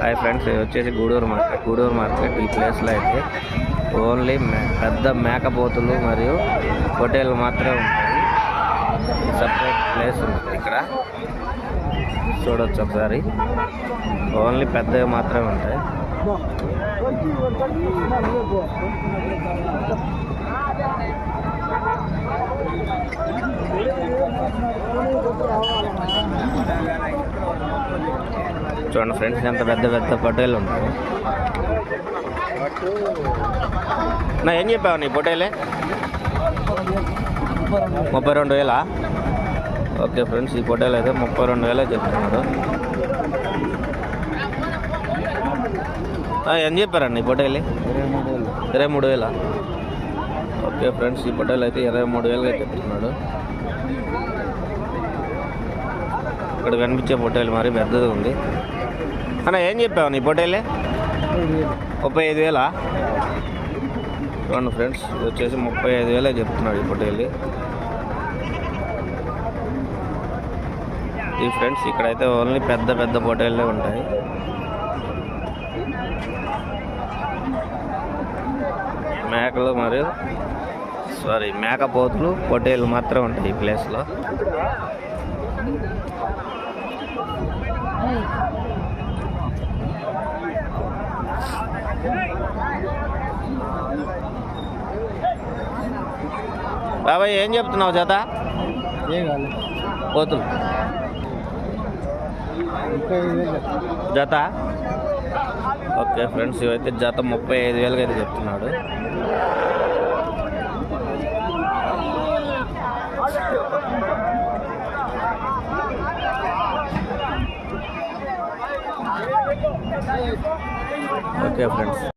Hi friends ఇది వచ్చేసి Gudur market. Gudur market ఈ ప్లేస్లో అయితే ఓన్లీ మే- పెద్ద మేకపోతులు మరియు హోటల్ మాత్రమే ఉంటాయి. సపరేట్ ప్లేస్ ఉంటుంది ఇక్కడ. చూడొచ్చు ఒకసారి. ఓన్లీ పెద్దవి మాత్రమే ఉంటాయి. చూడండి ఫ్రెండ్స్ ఎంత పెద్ద పెద్ద పొట్టేలు ఉంటాయి. నా ఏం చెప్పావు నీ పొట్టేలే? ముప్పై రెండు వేలా? ఓకే ఫ్రెండ్స్ ఈ పొట్టేలు అయితే ముప్పై రెండు వేలే చెప్తున్నాడు ఏం చెప్పారండి ఈ పొట్టేలు? ఇరవై మూడు వేలా? ఓకే ఫ్రెండ్స్ ఈ పొట్టేలు అయితే ఇరవై మూడు వేలుగా చెప్తున్నాడు. ఇక్కడ కనిపించే పొట్టేలు మరి పెద్దది ఉంది. అన్న ఏం చెప్పావు నీ పొట్టేలే ముప్పై ఐదు వేలా? చూడండి ఫ్రెండ్స్ ఇది వచ్చేసి ముప్పై ఐదు వేలే చెప్తున్నాడు ఈ పొట్టేలు ఈ ఫ్రెండ్స్ ఇక్కడైతే ఓన్లీ పెద్ద పెద్ద పొట్టేళ్ళే ఉంటాయి. మేకలు మరియు సారీ మేకపోతులు పొట్టేలు మాత్రం ఉంటాయి ఈ ప్లేస్లో. బాబాయ్ ఏం చెప్తున్నావు జత? పోతులు జత? ఓకే ఫ్రెండ్స్ ఇవైతే జత ముప్పై ఐదు వేలుగా అయితే చెప్తున్నాడు. Okay friends